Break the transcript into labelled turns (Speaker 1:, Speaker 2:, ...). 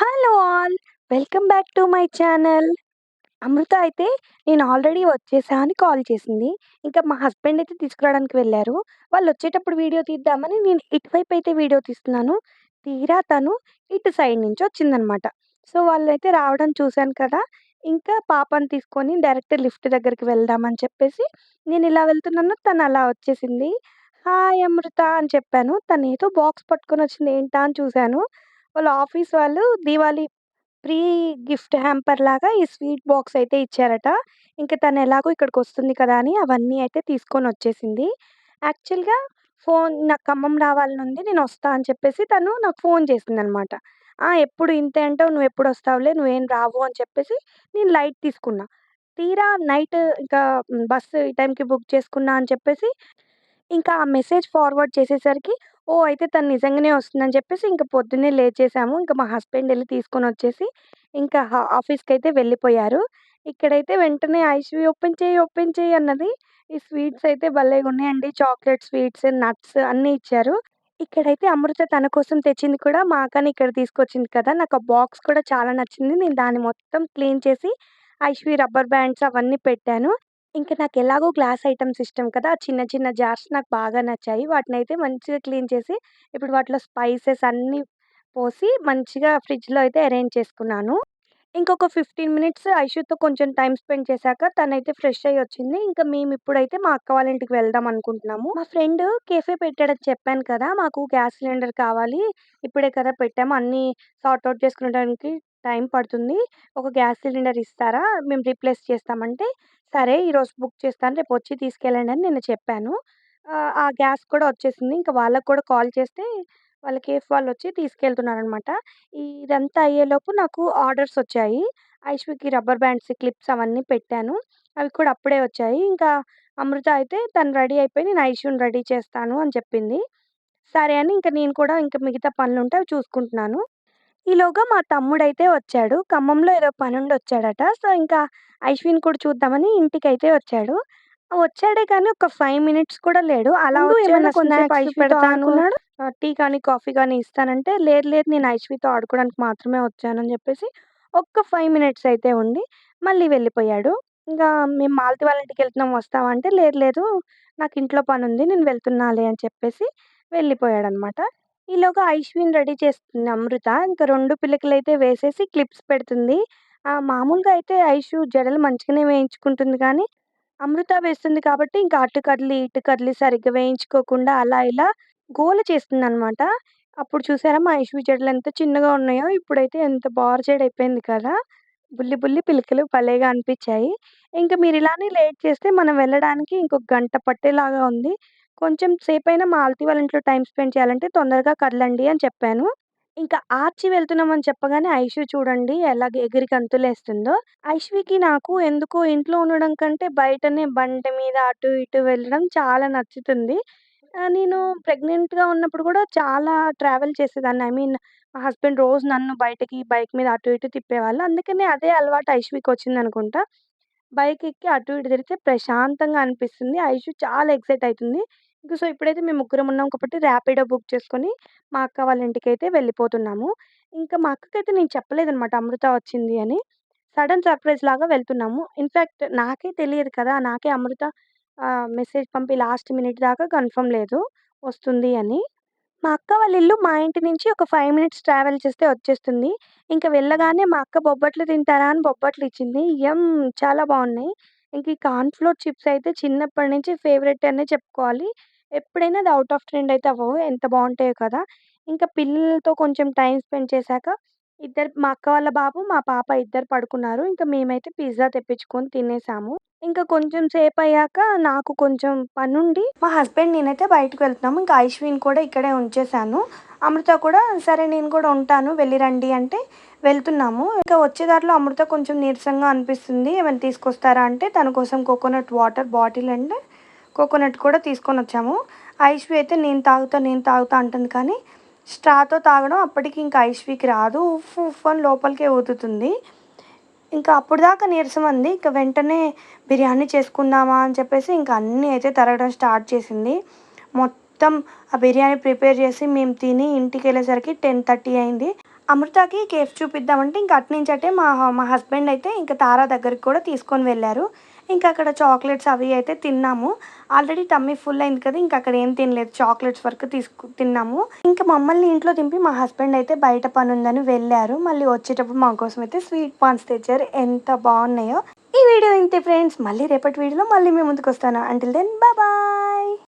Speaker 1: Hello all! Welcome back to my channel. Amrutha అయితే నేను already వచ్చేసా అని కాల్ చేసింది. ఇంకా మా హస్బెండ్ అయితే తీసుకురావడానికి వెళ్ళారు వాళ్ళు వచ్చేటప్పుడు వీడియో తీద్దామని నేను ఇటువైపు అయితే వీడియో తీస్తున్నాను. తీరా తను ఇటు సైడ్ నుంచి వచ్చిందనమాట. సో, వాళ్ళైతే రావడం చూశాను కదా! ఇంకా పాపను తీసుకొని డైరెక్ట్ లిఫ్ట్ దగ్గరికి వెళ్దామని చెప్పేసి నేను ఇలా వెళ్తున్నాను. తను అలా వచ్చేసింది. హాయ్ అమృత అని చెప్పాను. తనేదో బాక్స్ పట్టుకొని వచ్చింది ఏంటా అని చూశాను వాళ్ళ ఆఫీస్ వాళ్ళు దీవాళి ప్రీ గిఫ్ట్ హ్యాంపర్ లాగా ఈ స్వీట్ బాక్స్ అయితే ఇచ్చారట. ఇంక తను ఎలాగో ఇక్కడికి వస్తుంది కదా! అని అవన్నీ అయితే తీసుకొని వచ్చేసింది యాక్చువల్‌గా ఫోన్ నాకు ఖమ్మం రావాలనుంది. నేనొస్తా అని చెప్పేసి తను నాకు ఫోన్ చేసిందనమాట. ఆ! ఎప్పుడు ఇంతే అంటావు. నువ్వెప్పుడొస్తావులే. నువ్వేం రావు అని చెప్పేసి నేను లైట్ తీసుకున్నా. తీరా నైట్ ఇంకా బస్సు ఈ టైంకి బుక్ చేసుకున్నా అని చెప్పేసి ఇంకా ఆ మెసేజ్ ఫార్వర్డ్ చేసేసరికి ఓహ్! అయితే తను నిజంగానే వస్తుందని చెప్పేసి ఇంక పొద్దున్నే లేచేసాము. ఇంక మా హస్బెండ్ ఎళ్ళి తీసుకొనొచ్చేసి ఇంకా హ ఆఫీస్‌కైతే వెళ్ళిపోయారు. ఇక్కడైతే వెంటనే ఐషు ఓపెన్ చేయి ఓపెన్ చెయ్యి అన్నది. ఈ స్వీట్స్ అయితే భలేగున్నాయండి. చాక్లెట్ స్వీట్స్, నట్స్ అన్నీ ఇచ్చారు. ఇక్కడైతే అమృత తన కోసం తెచ్చింది కూడా మా అక్కని ఇక్కడ తీసుకొచ్చింది కదా! నాకు ఆ బాక్స్ కూడా చాలా నచ్చింది. నేను దాన్ని మొత్తం క్లీన్ చేసి ఐషువి రబ్బర్ బ్యాండ్స్ అవన్నీ పెట్టాను. ఇంక నాకెలాగో గ్లాస్ ఐటమ్స్ ఇష్టం కదా! ఆ చిన్న చిన్న జార్స్ నాకు బాగా నచ్చాయి. వాటినైతే మంచిగా క్లీన్ చేసి ఇప్పుడు వాటిలో స్పైసెస్ అన్నీ పోసి మంచిగా ఫ్రిడ్జ్‌లో అయితే అరేంజ్ చేసుకున్నాను. ఇంకొక 15 మినిట్స్ ఐషుతో కొంచెం టైమ్ స్పెండ్ చేశాక తనైతే ఫ్రెష్ అయ్యి వచ్చింది. ఇంకా మేమిప్పుడైతే మా అక్క వాళ్ళ ఇంటికి వెళ్దాం అనుకుంటున్నాము. మా ఫ్రెండ్ కేఫే పెట్టాడని చెప్పాను కదా! మాకు గ్యాస్ సిలిండర్ కావాలి. ఇప్పుడే కదా పెట్టాము. అన్నీ సార్ట్ ఔట్ చేసుకునడానికి టైం పడుతుంది. ఒక గ్యాస్ సిలిండర్ ఇస్తారా? మేము రీప్లేస్ చేస్తామంటే, సరే ఈరోజు బుక్ చేస్తాను. రేపు వచ్చి తీసుకెళ్ళండి అని నేను చెప్పాను. ఆహ్, ఆ గ్యాస్ కూడా వచ్చేసింది. ఇంకా వాళ్ళకి కూడా కాల్ చేస్తే వాళ్ళ కేఫ్ వాళ్ళొచ్చి తీసుకెళ్తున్నారనమాట. ఇదంతా అయ్యేలోపు నాకు ఆర్డర్స్ వచ్చాయి. ఐష్వికి రబ్బర్ బ్యాండ్స్, క్లిప్స్ అవన్నీ పెట్టాను. అవి కూడా అప్పుడే వచ్చాయి. ఇంకా అమృత అయితే తను రెడీ అయిపోయి నేను ఐషుని రెడీ చేస్తాను అని చెప్పింది. సరే అని ఇంక నేను కూడా ఇంక మిగతా పనులుంటే అవి చూసుకుంటున్నాను. ఈలోగా మా తమ్ముడైతే వచ్చాడు. ఖమ్మంలో ఏదో పనుండి వచ్చాడట. సో, ఇంకా ఐష్విని కూడా చూద్దామని ఇంటికైతే వచ్చాడు. వచ్చాడే కానీ ఒక 5 మినిట్స్ కూడా లేడు. అలా
Speaker 2: ఉండు,
Speaker 1: వచ్చాడు
Speaker 2: ఏమన్నా
Speaker 1: కొంసేపు
Speaker 2: స్నాక్స్
Speaker 1: ఐష్వితో
Speaker 2: పెడతా
Speaker 1: ఆడుకున్నాడు.
Speaker 2: అనుకున్నాడు.
Speaker 1: ఆహ్, టీ కానీ, కాఫీ కానీ ఇస్తానంటే, లేదు లేదు నేను ఐష్వితో ఆడుకోవడానికి మాత్రమే వచ్చానని చెప్పేసి ఒక్క 5 మినిట్స్ అయితే ఉండి మళ్ళీ వెళ్ళిపోయాడు. ఇంకా మేము మాలతి వాళ్ళ ఇంటికెళ్తున్నాం వస్తావా అంటే, లేదు లేదు నాకు ఇంట్లో పనుంది. నేను వెళ్తున్నాలే అని చెప్పేసి వెళ్ళిపోయాడనమాట. ఈలోగా ఐష్విని రెడీ చేస్తుంది అమృత. ఇంకా 2 అయితే వేసేసి క్లిప్స్ పెడుతుంది. ఆ మామూలుగా అయితే ఐషు జడలు మంచిగానే వేయించుకుంటుంది కానీ, అమృత వేస్తుంది కాబట్టి ఇంకా అటు కదిలి, ఇటు కదిలి సరిగ్గా వేయించుకోకుండా అలా ఇలా గోల చేస్తుంది అనమాట అప్పుడు చూసారా మా ఐషు జడలు ఎంత చిన్నగా ఉన్నాయో, ఇప్పుడైతే ఎంత బారు జడయిపోయింది కదా! బుల్లి బుల్లి పిలకలు భలేగా ఇంకా మీరు ఇలానే లేట్ చేస్తే మనం వెళ్ళడానికి ఇంకొక గంట పట్టేలాగా ఉంది. కొంచెం సేపైనా మాలతి వాళ్ళ ఇంట్లో టైం స్పెండ్ చేయాలంటే తొందరగా కదలండి అని చెప్పాను. ఇంకా ఆర్చి వెళ్తున్నామని చెప్పగానే ఐషు చూడండి ఎలాగ ఎగిరి గంతులేస్తుందో. ఐష్వికి నాకు ఎందుకో ఇంట్లో ఉండడం కంటే బయటనే బండి మీద అటు ఇటు వెళ్ళడం చాలా నచ్చుతుంది. నేను ప్రెగ్నెంట్‌గా ఉన్నప్పుడు కూడా చాలా ట్రావెల్ చేసేదాన్ని. ఐ మీన్ మా హస్బెండ్ రోజు నన్ను బయటకి బైక్ మీద అటు ఇటు తిప్పేవాళ్ళు. అందుకనే అదే అలవాటు ఐశ్వీకి వచ్చింది అనుకుంటా బైక్ ఎక్కి అటు ఇటు తిరిగితే ప్రశాంతంగా అనిపిస్తుంది. ఐషు చాలా ఎక్సైట్ అయితుంది. ఇంక సో, ఇప్పుడైతే మేము ముగ్గురం ఉన్నాం కాబట్టి ర్యాపిడో బుక్ చేసుకొని మా అక్క వాళ్ళ ఇంటికైతే వెళ్ళిపోతున్నాము. ఇంకా మా అక్కకైతే నేను చెప్పలేదనమాట అమృత వచ్చింది అని. సడెన్ సర్ప్రైజ్ లాగా వెళ్తున్నాము. ఇన్‌ఫాక్ట్ నాకే తెలియదు కదా! నాకే అమృత ఆహ్, మెసేజ్ పంపి లాస్ట్ మినిట్ దాకా కన్ఫర్మ్ లేదు వస్తుంది అని. మా అక్క వాళ్ళ ఇల్లు మా ఇంటి నుంచి ఒక 5 మినిట్స్ ట్రావెల్ చేస్తే వచ్చేస్తుంది. ఇంక వెళ్ళగానే మా అక్క బొబ్బట్లు తింటారా అని బొబ్బట్లు ఇచ్చింది. యమ్! చాలా బాగున్నాయి ఇంక ఈ కార్న్ ఫ్లోర్ చిప్స్ అయితే చిన్నప్పటి నుంచి ఫేవరెట్ అనే చెప్పుకోవాలి. ఎప్పుడైనా అది ఔట్ ఆఫ్ ట్రెండ్ అయితే అవ్వవు. ఎంత బాగుంటాయో కదా! ఇంకా పిల్లలతో కొంచెం టైమ్ స్పెండ్ చేశాక ఇద్దరు మా అక్క వాళ్ళ బాబు, మా పాప ఇద్దరు పడుకున్నారు. ఇంక మేమైతే పిజ్జా తెప్పించుకొని తినేసాము. ఇంకా కొంచెం సేపయ్యాక నాకు కొంచెం పనుండి మా హస్బెండ్ నేనైతే బయటకు వెళ్తున్నాము. ఇంకా ఐష్విని కూడా ఇక్కడే ఉంచేసాను అమృత కూడా సరే నేను కూడా ఉంటాను వెళ్ళి రండి అంటే వెళ్తున్నాము. ఇంకా వచ్చే దారిలో అమృత కొంచెం నీరసంగా అనిపిస్తుంది. ఏమైనా తీసుకొస్తారా అంటే తన కోసం coconut water bottle and coconut కూడా తీసుకొని వచ్చాము ఐష్వి అయితే నేను తాగుతా, నేను తాగుతా అంటుంది కానీ స్ట్రాతో తాగడం అప్పటికి ఇంకా ఐష్వికి రాదు. ఉఫ్ ఉఫ్ అని లోపలికే ఊతుతుంది. ఇంకా అప్పుడు దాకా నీరసం అంది. ఇంకా వెంటనే బిర్యానీ చేసుకుందామా అని చెప్పేసి ఇంకా అన్నీ అయితే తరగడం స్టార్ట్ చేసింది. మొత్తం ఆ బిర్యానీ ప్రిపేర్ చేసి మేము తిని ఇంటికెళ్ళేసరికి 10:30 అయింది. అమృతకి కేఫ్ చూపిద్దామంటే ఇంకా అటు నుంచి మా మా హస్బెండ్ అయితే ఇంకా తారా దగ్గరికి కూడా తీసుకొని వెళ్ళారు ఇంకా అక్కడ చాక్లెట్స్ అవి అయితే తిన్నాము. ఆల్రెడీ టమ్మీ ఫుల్ అయింది కదా ఇంకా అక్కడ ఏం తినలేదు. చాక్లెట్స్ వరకు తీసుకు తిన్నాము. ఇంకా మమ్మల్ని ఇంట్లో దింపి మా హస్బెండ్ అయితే బయట పని ఉందని వెళ్ళారు. మళ్ళీ వచ్చేటప్పుడు మా కోసం అయితే స్వీట్ పాన్స్ తెచ్చారు. ఎంత బాగున్నాయో. ఈ వీడియో ఇంతే ఫ్రెండ్స్ మళ్ళీ రేపటి వీడియోలో మళ్ళీ మేము ముందుకు వస్తాను. Until then bye